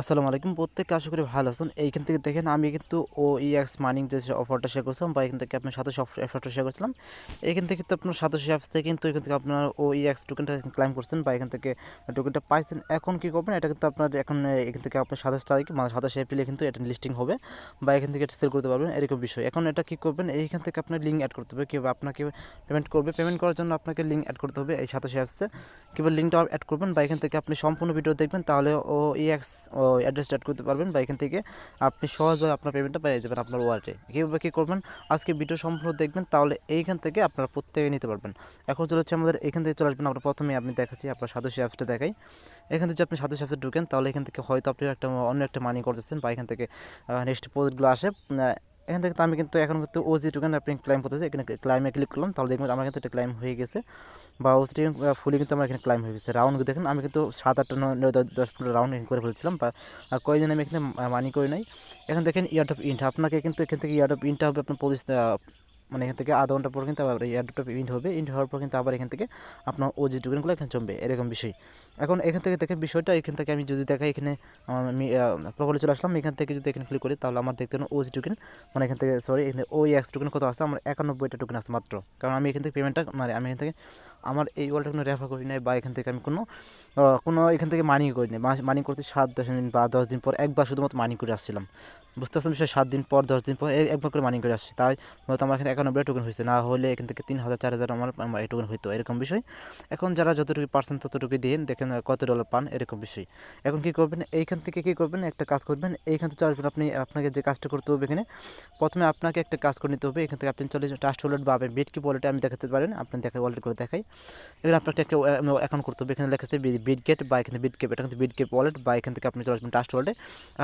আসসালামু আলাইকুম। প্রত্যেককে আশা করি ভালো আছেন। এইখান থেকে দেখেন, আমি কিন্তু ও ইএক্স মাইনিং যে অফারটা শেয়ার করছিলাম বা এখান থেকে আপনার সাতাশ অফারটা শেয়ার করেছিলাম এইখান থেকে কিন্তু আপনার সাতাশে অ্যাপস থেকে কিন্তু এখান থেকে আপনার ও ইএক্স টোকেনটা ক্লাইম করছেন বা এখান থেকে টোকেনটা পাইছেন। এখন কী করবেন, এটা কিন্তু আপনার এখন এখান থেকে আপনার সাতাশ তারিখ মানে সাতাশে এপ্রিলে কিন্তু এটা লিস্টিং হবে বা এখান থেকে এটা সেল করতে পারবেন, এরকম বিষয়। এখন এটা কী করবেন, এইখান থেকে আপনার লিঙ্ক অ্যাড করতে হবে। কীভাবে আপনাকে পেমেন্ট করবে পেমেন্ট করার জন্য আপনাকে লিঙ্ক অ্যাড করতে হবে এই সাতাশে অ্যাপসে কীভাবে লিঙ্কটা অ্যাড করবেন বা এখান থেকে আপনি সম্পূর্ণ ভিডিও দেখবেন, তাহলে ও ইএক্স ও অ্যাড্রেসটা অ্যাড করতে পারবেন বা এখান থেকে আপনি সহজভাবে আপনার পেমেন্টটা পেয়ে যাবেন আপনার ওয়ালেটে কীভাবে কী করবেন? আজকে ভিডিও সম্পূর্ণ দেখবেন, তাহলে এইখান থেকে আপনারা প্রত্যেকে নিতে পারবেন। এখন চলে হচ্ছে আমাদের, এখান থেকে চলে আসবেন, আমরা প্রথমে আপনি দেখাচ্ছি আপনার সাদস্য অ্যাপসটা দেখাই। এখান থেকে আপনি সাদস্য অ্যাপসে ঢুকেন, তাহলে এখান থেকে হয়তো আপনি একটা, অন্য একটা মানি করতেছেন বা এখান থেকে নেক্সট প্রজেক্টগুলো আসে। এখান থেকে আমি কিন্তু এখন কিন্তু ওজি টোকেন আপনি ক্লাইম করতেছি। এখানে ক্লাইমে ক্লিক করলাম, তাহলে দেখবেন আমার কিন্তু এটা ক্লাইম হয়ে গেছে। বা ওজি টোকেন ফুলি কিন্তু আমার এখানে ক্লাইম হয়ে গেছে। রাউন্ড দেখেন, আমি কিন্তু সাত, আটটা নয়, দশ পনেরো রাউন্ড করে ফেলেছিলাম, বা কয়েকদিন আমি এখানে মানি করি নাই। এখন দেখেন ইয়ার্ড অফ ইন্ট আপনাকে কিন্তু এখান থেকে ইয়ার্ড অফ ইন্টটা হবে আপনার পঁচিশ মানে এখান থেকে আধা ঘণ্টা পর কিন্তু আবার এই অ্যাডটা ইন্ট হবে। ইন্ট হওয়ার পর কিন্তু আবার এখান থেকে আপনার ও ওজি টোকেনগুলো এখানে জমবে, এরকম বিষয়। এখন এখান থেকে দেখেন বিষয়টা, এখান থেকে আমি যদি দেখাই এখানে আমি প্রকল্পে চলে আসলাম। এখান থেকে যদি এখানে ক্লিক করি, তাহলে আমার দেখতে জি টোকেন মানে এখান থেকে সরি এখানে ওই এক্স টোকেন কত আছে? আমার একানব্বইটা টোকেন আছে মাত্র। কারণ আমি এখান থেকে পেমেন্টটা মানে আমি এখান থেকে আমার এই ওয়ালটা কোনো রেফার করি নাই বা এখান থেকে আমি কোনো কোনো এখান থেকে মানি করি নাই। মানি করতে সাত, দশ দিন বা দশ দিন পর একবার শুধুমাত্র মানি করে আসছিলাম। বুঝতে পারছেন বিষয়? সাত দিন পর, দশ দিন পর একবার করে মানি করে আসছি। তাই হয়তো আমার এখানে একানব্বই টোকেন হয়েছে। না হলে এখান থেকে তিন হাজার, চার হাজার আমার এই টোকেন হইতো। এরকম বিষয়। এখন যারা যতটুকু পার্সেন্ট ততটুকু দিন দেখেন কত ডলার পান। এরকম বিষয়। এখন কী করবেন? এইখান থেকে কী করবেন? একটা কাজ করবেন। এইখান থেকে আসবেন আপনি, আপনাকে যে কাজটা করতে হবে এখানে, প্রথমে আপনাকে একটা কাজ করে নিতে হবে। এখান থেকে আপনি চলে ট্রাস্ট ওয়ালেট বা বিট কি ওয়ালেটে আমি দেখাতে পারেন। আপনি দেখা ওয়ালেট করে দেখাই। এখানে আপনাকে একটা অ্যাকাউন্ট করতে হবে। এখানে লেখা আছে বিট গেট বা এখানে বিট কেপ এটা কিন্তু বিট কেপ ওয়ালেট বা এখান থেকে আপনি চলে আসবেন ট্রাস্ট ওয়ালেটে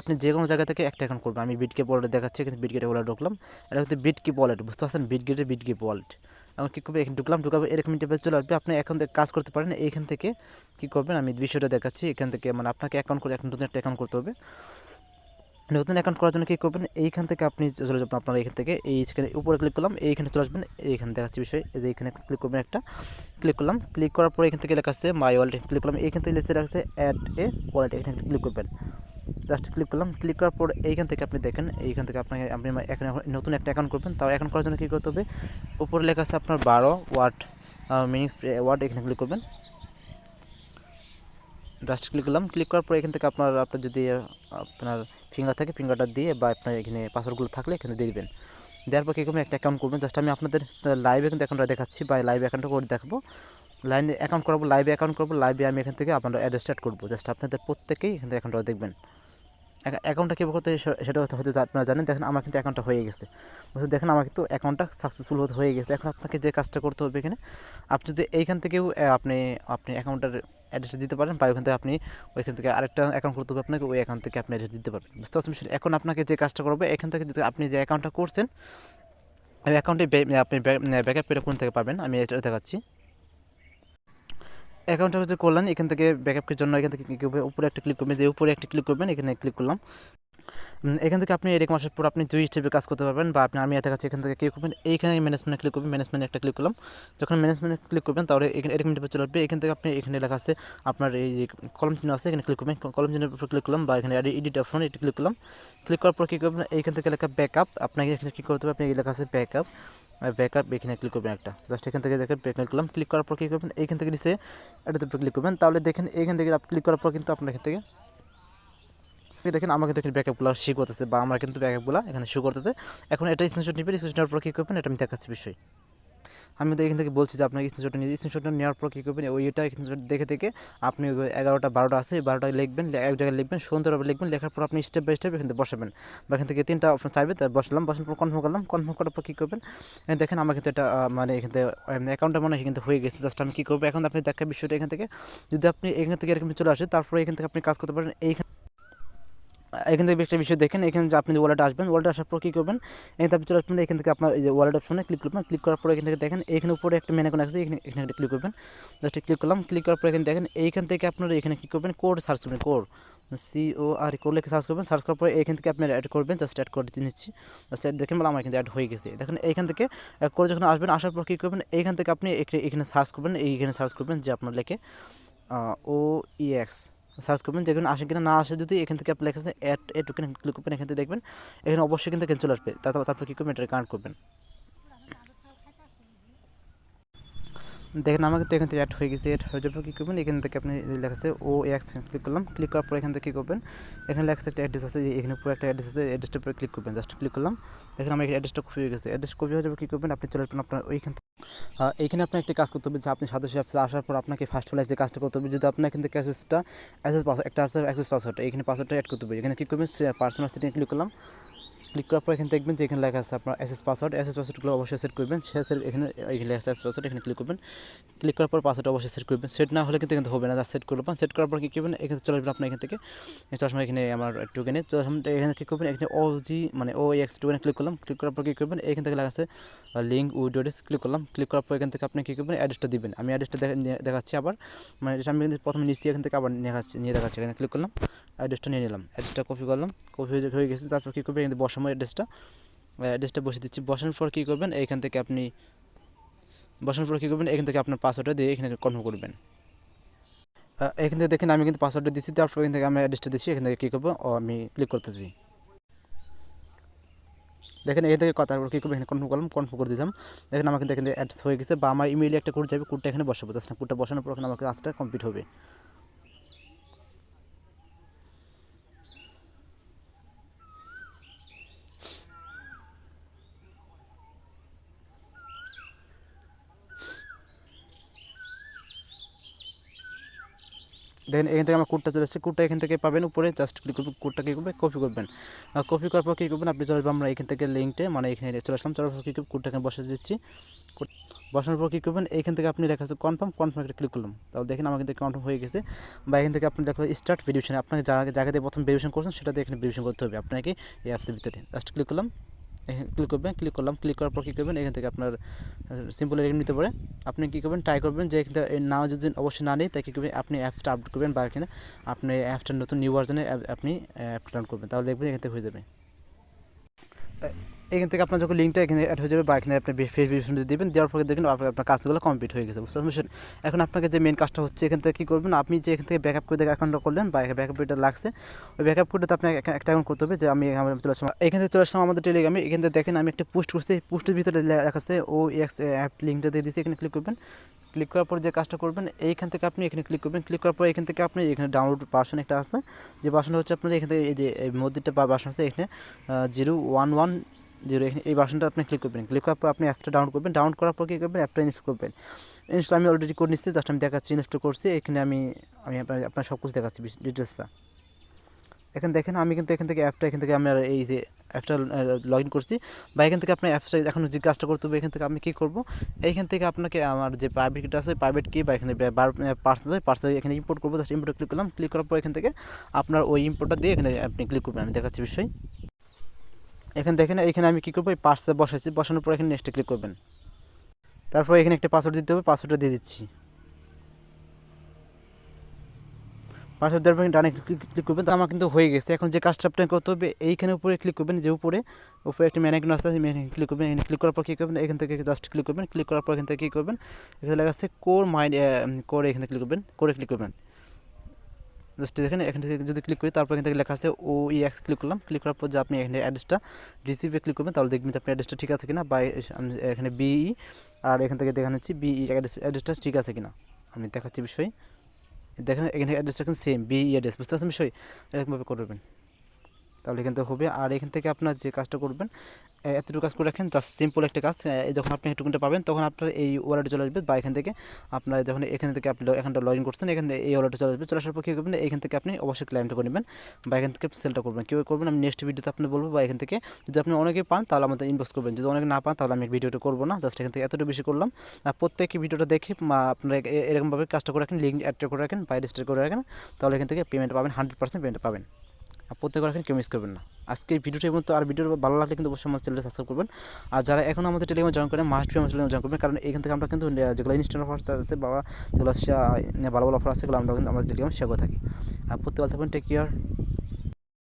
আপনি যে কোনো জায়গা থেকে একটা অ্যাকাউন্ট করবেন। আমি বিট কেপ ওয়ালেটে দেখাচ্ছি, এখানে বিট গেটে ওয়ালেট ঢুকলাম। এটা কিন্তু বিট কিপ ওয়ালেট বুঝতে পারছেন? বিট গেটের বিট কিপ ওয়ালেট এখন কী করবে? এখানে ঢুকলাম ঢুকাবে এরকম ইন্টারফেস চলে আসবে। আপনি এখন থেকে কাজ করতে পারেন। এইখান থেকে কী করবেন? আমি বিষয়টা দেখাচ্ছি। এখান থেকে মানে আপনাকে অ্যাকাউন্ট করে নতুন একটা অ্যাকাউন্ট করতে হবে। নতুন অ্যাকাউন্ট করার জন্য কী করবেন? এইখান থেকে আপনি চলে যাবেন আপনার এখান থেকে এইখানে উপরে ক্লিক করলাম, এইখানে চলে আসবেন, এইখানে দেখাচ্ছি বিষয় যে এইখানে ক্লিক করবেন একটা ক্লিক করলাম ক্লিক করার পরে এখান থেকে লেখা আছে মাই ওয়ালেট ক্লিক করলাম, এইখান থেকে লিখে রাখছে অ্যাড এ ওয়ালেট এখানে ক্লিক করবেন। জাস্ট ক্লিক করলাম ক্লিক করার পর এইখান থেকে আপনি দেখেন, এইখান থেকে আপনাকে, আপনি এখানে নতুন একটা অ্যাকাউন্ট করবেন, তাও অ্যাকাউন্ট করার জন্য কী করতে হবে? উপরে লেখা আছে আপনার বারো ওয়াট মিনিংস ওয়াট এখানে ক্লিক করবেন। জাস্ট ক্লিক করলাম। ক্লিক করার পর এখান থেকে আপনার আপনার যদি আপনার ফিঙ্গার থাকে ফিঙ্গারটা দিয়ে বা আপনার এখানে পাসওয়ার্ডগুলো থাকলে এখানে দিয়ে দেবেন। দেওয়ার পর কী করবেন একটা অ্যাকাউন্ট করবেন? জাস্ট আমি আপনাদের লাইভে কিন্তু অ্যাকাউন্টটা দেখাচ্ছি বা লাইভ অ্যাকাউন্টটা করে দেখাবো। লাইনে অ্যাকাউন্ট করব লাইভে অ্যাকাউন্ট করব লাইভে আমি এখান থেকে আপনার অ্যাড্রেস স্টার্ট করব। জাস্ট আপনাদের প্রত্যেকেই এখান থেকে অ্যাকাউন্টটা দেখবেন। অ্যাকাউন্টটা কীভাবে করতে সেটা হয়তো আপনারা জানেন। দেখেন, আমার কিন্তু অ্যাকাউন্টটা হয়ে গেছে। বুঝতে দেখেন, আমার কিন্তু অ্যাকাউন্টটা সাকসেসফুল হতে, হয়ে গেছে। এখন আপনাকে যে কাজটা করতে হবে এখানে, আপনি যদি এইখান থেকেও আপনি আপনি অ্যাকাউন্টের অ্যাড্রেস দিতে পারেন বা ওইখান থেকে আপনি ওইখান থেকে আরেকটা অ্যাকাউন্ট করতে হবে আপনাকে, ওই অ্যাকাউন্ট থেকে আপনি অ্যাড্রেস দিতে পারবেন। বুঝতে পারছেন এখন আপনাকে যে কাজটা করবে, এখান থেকে যদি আপনি যে অ্যাকাউন্টটা করছেন, ওই অ্যাকাউন্টে আপনি ব্যাকআপ পেটা কোন থেকে পাবেন? আমি এটা দেখাচ্ছি। অ্যাকাউন্টটা যে করলেন এখান থেকে ব্যাকআপের জন্য এখান থেকে কী করবে, উপরে একটা ক্লিক করবেন যে উপরে একটা ক্লিক করবেন, এখানে ক্লিক করলাম। এখান থেকে আপনি এরকম আসার পর আপনি দুই স্টেপে কাজ করতে পারবেন, বা আপনি আমি এত কাছে এখান থেকে ক্লিক করবেন, এইখানে ম্যানেজমেন্টে ক্লিক করবেন ম্যানেজমেন্টে একটা ক্লিক করলাম। যখন ম্যানেজমেন্টে ক্লিক করবেন, তাহলে এখানে এরকম ইন্টারফেস চলে আসবে, এখান থেকে আপনি, এখানে লেখা আছে আপনার এই যে কলম চিহ্ন আছে, এখানে ক্লিক করবেন কলম চিহ্নের উপর ক্লিক করলাম, বা এখানে এডিট অপশন এটি ক্লিক করলাম। ক্লিক করার পর কী করবেন এইখান থেকে লেখা ব্যাকআপ আপনাকে এখানে কী করতে হবে আপনি এই লেখা আছে ব্যাকআপ ব্যাকআপ এখানে ক্লিক করবেন একটা। জাস্ট এখান থেকে দেখেন ব্যাকআপ করলাম ক্লিক করার পর কী করবেন? এইখান থেকে নিচে এটাতে ক্লিক করবেন। তাহলে দেখেন এইখান থেকে ক্লিক করার পর কিন্তু আপনার এখান থেকে দেখেন আমাকে দেখেন ব্যাকআপগুলো শি করতেছে বা আমরা কিন্তু ব্যাকআপগুলো এখানে শু করতেছে। এখন এটা স্ক্রিনশট নেবেন স্ক্রিনশট নেওয়ার পর কী করবেন? এটা আমি দেখাচ্ছি বিষয়। আমি তো এখান থেকে বলছি যে আপনাকে স্ক্রিনশটটা নিয়ে স্ক্রিনশটটা নেওয়ার পর কী করবেন? ওইটা স্ক্রিনশট দেখে দেখে আপনি এগারোটা, বারোটা আছে বারোটা লিখবেন এক জায়গায় লিখবেন, সুন্দরভাবে লিখবেন, লেখার পর আপনি স্টেপ বাই স্টেপ এখান থেকে বসাবেন। বা এখান থেকে তিনটা অপশন চাইবে তার বসলাম বসার পর কনফার্ম করলাম কনফার্ম করার পর কী করবেন? দেখেন আমার কিন্তু এটা মানে এখান থেকে অ্যাকাউন্টটা মনে হয় কিন্তু হয়ে গেছে জাস্ট আমি কী করব? এখন আপনি দেখা বিষয়টা এখান থেকে, যদি আপনি এখান থেকে এরকম চলে আসে, তারপরে এখান থেকে আপনি কাজ করতে পারেন, এইখানে এখান থেকে একটা বিষয় দেখেন, এখানে যে আপনি যে ওয়ালেট আসবেন ওয়ালেট আসার পর কী করবেন? এখানে আপনি চলে আসবেন, এখান থেকে আপনার এই যে ওয়ালেট অপশনে ক্লিক করবেন ক্লিক করার পর এখান থেকে দেখেন, এখানে উপরে একটা মেনে কোন আছে, এখানে এখানে একটা ক্লিক করবেন। জাস্ট ক্লিক করলাম ক্লিক করার পর এখানে দেখেন, এইখান থেকে আপনারা এখানে কী করবেন? কোড সার্চ করবেন code C O R code লিখে সার্চ করবেন সার্চ করার পরে এখান থেকে আপনি অ্যাড করবেন জাস্ট অ্যাড করে নিচ্ছি। জাস্ট অ্যাড দেখেন বলে আমার কিন্তু অ্যাড হয়ে গেছে। দেখেন, এইখান থেকে করে যখন আসবেন, আসার পর কী করবেন? এইখান থেকে আপনি এখানে সার্চ করবেন, এইখানে সার্চ করবেন, যে আপনার লেখে ও ইএক্স সার্চ করবেন, যেখানে আসে কিনা না আসে যদি এখান থেকে আপনি লেখা আছে অ্যাড এ ক্লিক করবেন এখান থেকে দেখবেন। এখানে অবশ্যই কিন্তু ক্যান্সেল আসবে। তারপর তারপর কী করবেন? এটা কানেক্ট করবেন। দেখেন আমাকে তো এখান থেকে অ্যাড হয়ে গেছে অ্যাড হয়ে যাবে কী করবেন? এখান থেকে আপনি লেখা আছে ও এক্স ক্লিক করলাম। ক্লিক করার পর এখান থেকে কী করবেন? এখানে লেখা একটা অ্যাড্রেস আছে এখানে পুরো একটা অ্যাড্রেস আছে অ্যাড্রেসটার উপরে ক্লিক করবেন। জাস্ট ক্লিক করলাম। এখানে আমার অ্যাড্রেসটা কপি হয়ে গেছে। অ্যাড্রেস কপি হয়ে যাবে কী করবেন? আপনি চলে আসবেন আপনার ওইখান থেকে। আহ, এইখানে আপনার একটি কাজ করতে হবে যে আপনি সদস্য অ্যাপসে আসার পর আপনাকে ফার্স্ট হলে যে কাজটা করতে হবে যদি আপনার এখান থেকে অ্যাসেসটা অ্যাসেস পাসওয়ার্ড একটা আছে অ্যাক্সেস পাসওয়ার্ড এইখানে পাসওয়ার্ডটা অ্যাড করতে হবে। এখানে কী করবেন? পার্সোনাল সেটিং ক্লিক করলাম। ক্লিক করার পর এখানে দেখবেন যে এখানে লেখা আছে আপনার এসএস পাসওয়ার্ড এসএস পাসওয়ার্ডগুলো অবশ্যই সেট করবেন। সেট এখানে এখানে লেখা আছে পাসওয়ার্ড এখানে ক্লিক করবেন। ক্লিক করার পর পাসওয়ার্ড অবশ্যই সেট করবেন। সেট না হলে কিন্তু এখানে হবে না যা সেট করবেন সেট করার পর কী করবেন? এখানে চলে আসবেন আপনার এখান থেকে। সময় এখানে আমার টোকেনে সময় এখানে কী করবেন, এখানে ও জি মানে ও এক্স টোকেনে ক্লিক করলাম। ক্লিক করার পর কী করবেন? এখান থেকে লেখা আছে লিঙ্ক উইড ক্লিক করলাম। ক্লিক করার পর এখান থেকে আপনি কী করবেন? অ্যাড্রেসটা দিবেন। আমি অ্যাড্রেসটা দেখাচ্ছি আবার। মানে আমি কিন্তু প্রথমে নিচ্ছি এখান থেকে আবার দেখাচ্ছি নিয়ে দেখাচ্ছি। এখানে ক্লিক করলাম অ্যাড্রেসটা নিয়ে নিলাম। অ্যাড্রেসটা কপি করলাম। কপি হয়ে গেছে। তারপর কী করবেন? এখানে বসামো অ্যাড্রেসটা অ্যাড্রেসটা বসিয়ে দিচ্ছি। বসানোর পর কী করবেন? এইখান থেকে আপনি বসানোর পর কী করবেন? এখান থেকে আপনার পাসওয়ার্ডটা দিয়ে এখানে কনফার্ম করবেন। এখান থেকে দেখেন আমি কিন্তু পাসওয়ার্ডটা দিচ্ছি তারপর এখান থেকে আমি অ্যাড্রেসটা দিচ্ছি এখান থেকে কী করব? ও, আমি ক্লিক করতেছি। দেখেন এখান থেকে কথা কী করব? এখানে কনফার্ম করলাম কনফার্ম করে দিলাম। দেখেন আমার কিন্তু এখানে অ্যাড্রেস হয়ে গেছে, বা আমার ইমেইলে একটা কোড যাবে, কোডটা এখানে বসাবো। জাস্ট কোডটা বসানোর পর এখানে আমার কাজটা কমপ্লিট হবে। দেখেন এখান থেকে আমার কোডটা চলে আসছে কোডটা এখান থেকে পাবেন উপরে জাস্ট ক্লিক করবেন কোডটা কী করবে কপি করবেন। কপি করার পর কী করবেন, আপনি চলে আমরা এখান থেকে লিঙ্কটে মানে এখানে চলে আসলাম। চলার পর কী করবেন কোডটা এখানে বসে দিচ্ছি। বসানোর পর কী করবেন, এখান থেকে আপনি লেখা আছে কনফার্ম কনফার্ম একটা ক্লিক করলাম। তাহলে দেখেন আমার কিন্তু কনফার্ম হয়ে গেছে। বা এখান থেকে আপনি দেখবেন স্টার্ট ভেরিফিকেশন আপনাকে জায়গাতে প্রথম ভেরিফিকেশন করছেন সেটাতে এখানে ভেরিফিকেশন করতে হবে আপনাকে এই অ্যাপসের ভিতরে। জাস্ট ক্লিক করলাম। ক্লিক করবেন ক্লিক করলাম ক্লিক করার পর কী করবেন? এখান থেকে আপনার সিম্পল এখানে নিতে পারে। আপনি কী করবেন? ট্রাই করবেন যে নাও যদি অবশ্যই না নেই, তাই কী করবেন? আপনি অ্যাপটা আপডেট করবেন বা এখানে আপনি অ্যাপটা নতুন নিউ ভার্জনে আপনি অ্যাপটা ডাউন করবেন। তাহলে দেখবেন এখান থেকে হয়ে যাবে। এখান থেকে আপনার যখন লিঙ্কটা এখানে অ্যাড হয়ে যাবে বা এখানে আপনি ফেস ভিডিও দিয়ে দেবেন, দেওয়ার পরে দেখবেন আপনার আপনার কাজগুলো কমপ্লিট হয়ে গেছে, বুঝতে পারছেন? এখন আপনাকে যে মেন কাজটা হচ্ছে, এখান থেকে কী করবেন? আপনি যে এখান থেকে ব্যাকআপ করে দেখে অ্যাকাউন্টটা করলেন বা ব্যাকআপ কোডটা লাগছে, ওই ব্যাকআপ কোডটাতে আপনাকে একটা- অ্যাকাউন্ট করতে হবে যে আমি চলে আসলাম। এখান থেকে চলে আসলাম আমাদের টেলিগ্রামে এখান থেকে দেখেন আমি একটা পোস্ট করছি পোস্টের ভিতরে লেখা আছে ও এক্স অ্যাপ লিঙ্কটা দিয়ে দিয়েছি, এখানে ক্লিক করবেন। ক্লিক করার পর যে কাজটা করবেন, এইখান থেকে আপনি এখানে ক্লিক করবেন। ক্লিক করার পর এখান থেকে আপনি এখানে ডাউনলোড ভার্সন একটা আছে, যে ভার্সনটা হচ্ছে আপনার এখান থেকে এই যে মধ্যেটা বা ভার্সন আছে, এখানে জিরো ওয়ান ওয়ান জিরো এখানে এই ভার্সনটা আপনি ক্লিক করবেন। ক্লিক করার পর আপনি অ্যাপটা ডাউনলোড করবেন। ডাউনলোড করার পর কী করবেন? অ্যাপটা ইনস্টল করবেন। ইনস্টল আমি অলরেডি করে নিচ্ছি জাস্ট আমি দেখাচ্ছি ইনস্টল করছি। এখানে আমি আমি আপনার সব কিছু দেখাচ্ছি ডিটেলসটা এখানে দেখেন, আমি কিন্তু এখান থেকে অ্যাপটা এখান থেকে আমি এই যে অ্যাপটা লগ ইন করছি। বা এখান থেকে আপনার অ্যাপসটা এখন যে কাজটা করতে হবে, এখান থেকে আমি কী করব? এইখান থেকে আপনাকে আমার যে প্রাইভেট কিটা আছে প্রাইভেট কি বা এখানে পার্সেল আছে পার্সেল এখানে ইম্পোর্ট করব। জাস্ট ইম্পোর্টে ক্লিক করলাম। ক্লিক করার পর এখান থেকে আপনার ওই ইম্পোর্টটা দিয়ে এখানে আপনি ক্লিক করবেন। আমি দেখাচ্ছি বিষয়। এখানে দেখেন, এখানে আমি কী করব? এই পার্সে বসাচ্ছি বসানোর পর এখানে নেক্সটে ক্লিক করবেন। তারপর এখানে একটা পাসওয়ার্ড দিতে হবে পাসওয়ার্ডটা দিয়ে দিচ্ছি। পাসওয়ার্ড দেওয়ার পর ডানে ক্লিক করবেন, তো আমার কিন্তু হয়ে গেছে। এখন যে কাজটা আপনাকে করতে হবে, এইখানে উপরে ক্লিক করবেন, যে উপরে উপরে একটা ম্যানেকন আছে ম্যানে ক্লিক করবেন, এখানে ক্লিক করার পর কী করবেন, এখান থেকে জাস্ট ক্লিক করবেন ক্লিক করার পর এখান থেকে কী করবেন, এখানে লেখা আছে কোর মাইন্ড কোরে এখানে ক্লিক করবেন কোরে ক্লিক করবেন। জাস্ট দেখেন এখান থেকে যদি ক্লিক করি, তারপর এখান থেকে লেখা আছে ও ই এক্স ক্লিক করলাম। ক্লিক করার পর যে আপনি এখানে অ্যাড্রেসটা রিসিভে ক্লিক করবেন, তাহলে দেখবেন যে আপনি অ্যাড্রেসটা ঠিক আছে কিনা বা এখানে বিই আর এখান থেকে দেখা নিচ্ছি বিই অ্যাড্রেস অ্যাড্রেসটা ঠিক আছে কিনা। আমি দেখাচ্ছি বিষয়। দেখেন, এখানে অ্যাড্রেসটা এখন সেম বিই অ্যাড্রেস বুঝতে পারছেন বিষয়? এরকমভাবে করবেন তাহলে থেকে হবে। আর এখান থেকে আপনার যে কাজটা করবেন এতটুকু কাজ করে রাখেন জাস্ট সিম্পল একটা কাজ যখন আপনি টুকুনটা পাবেন, তখন আপনার এই ওয়ালেটে চলে আসবে বা এখান থেকে আপনার যখন এখান থেকে আপনি এখানটা লগ ইন করছেন, এখান থেকে এই ওয়ালেটে চলে আসবে। চলে আসার পর কী করবেন, এখান থেকে আপনি অবশ্যই ক্লাইমটা করে নেবেন বা এখান থেকে সেলটা করবেন। কীভাবে করবেন, আমি নেক্সট ভিডিওতে আপনি বলব বা এখান থেকে যদি আপনি অনেকে পান, তাহলে আমাদের ইনবক্স করবেন। যদি অনেকে না পান, তাহলে আমি ভিডিওটা করব না জাস্ট এখান থেকে এতটুকু বেশি করলাম। আর প্রত্যেকে ভিডিওটা দেখে আপনারা এরকমভাবে কাজটা করে রাখেন লিঙ্ক অ্যাড করে রাখেন বা রেজিস্টার করে রাখেন, তাহলে এখান থেকে পেমেন্ট পাবেন হান্ড্রেড পার্সেন্ট পেমেন্ট পাবেন। প্রত্যেকে রাখেন কেউ মিস করবেন না। আজকে এই ভিডিওটা মতো আর ভিডিও ভালো লাগলে কিন্তু অবশ্যই আমার চ্যানেলটা সাবস্ক্রাইব করবেন। আর যারা এখন আমাদের টেলিগ্রামে জয়েন করেন মাস্ট আমার টেলিগ্রামে জয়েন করবেন। কারণ এখান থেকে আমরা কিন্তু যেগুলো ইনস্ট্যান্ট অফার আছে বা যেগুলো ভালো ভালো অফার আছে সেগুলো আমরা কিন্তু আমাদের টেলিগ্রামে শেয়ার করে থাকি। আর প্রত্যেক থাকবেন টেক কেয়ার